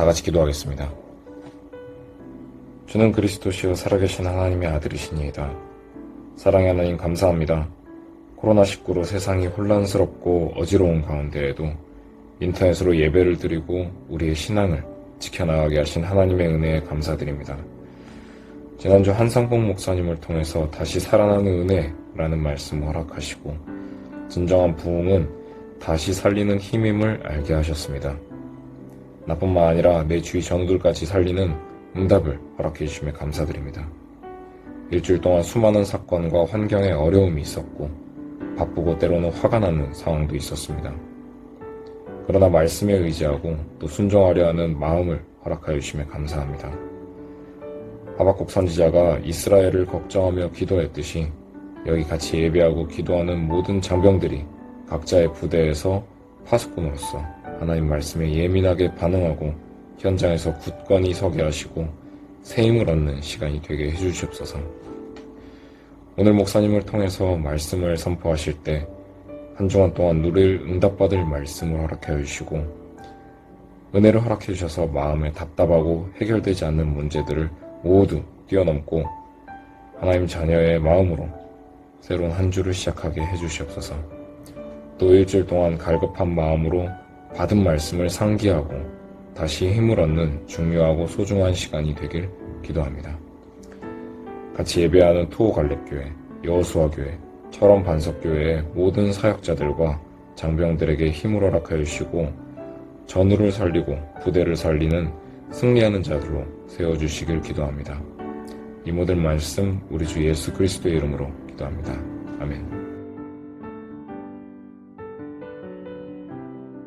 다 같이 기도하겠습니다. 주는 그리스도시여 살아계신 하나님의 아들이시니이다. 사랑의 하나님 감사합니다. 코로나19로 세상이 혼란스럽고 어지러운 가운데에도 인터넷으로 예배를 드리고 우리의 신앙을 지켜나가게 하신 하나님의 은혜에 감사드립니다. 지난주 한상봉 목사님을 통해서 다시 살아나는 은혜라는 말씀을 허락하시고 진정한 부흥은 다시 살리는 힘임을 알게 하셨습니다. 나뿐만 아니라 내 주위 전우들까지 살리는 응답을 허락해 주심에 감사드립니다. 일주일 동안 수많은 사건과 환경에 어려움이 있었고 바쁘고 때로는 화가 나는 상황도 있었습니다. 그러나 말씀에 의지하고 또 순종하려 하는 마음을 허락하여 주심에 감사합니다. 하박국 선지자가 이스라엘을 걱정하며 기도했듯이 여기 같이 예배하고 기도하는 모든 장병들이 각자의 부대에서 파수꾼으로서 하나님 말씀에 예민하게 반응하고 현장에서 굳건히 서게 하시고 새 힘을 얻는 시간이 되게 해주시옵소서. 오늘 목사님을 통해서 말씀을 선포하실 때 한 주간 동안 누릴 응답받을 말씀을 허락해 주시고 은혜를 허락해 주셔서 마음에 답답하고 해결되지 않는 문제들을 모두 뛰어넘고 하나님 자녀의 마음으로 새로운 한 주를 시작하게 해주시옵소서. 또 일주일 동안 갈급한 마음으로 받은 말씀을 상기하고 다시 힘을 얻는 중요하고 소중한 시간이 되길 기도합니다. 같이 예배하는 투호갈렙교회, 여호수아교회, 철원 반석교회의 모든 사역자들과 장병들에게 힘을 허락하여 주시고 전우를 살리고 부대를 살리는 승리하는 자들로 세워주시길 기도합니다. 이 모든 말씀 우리 주 예수 그리스도의 이름으로 기도합니다. 아멘.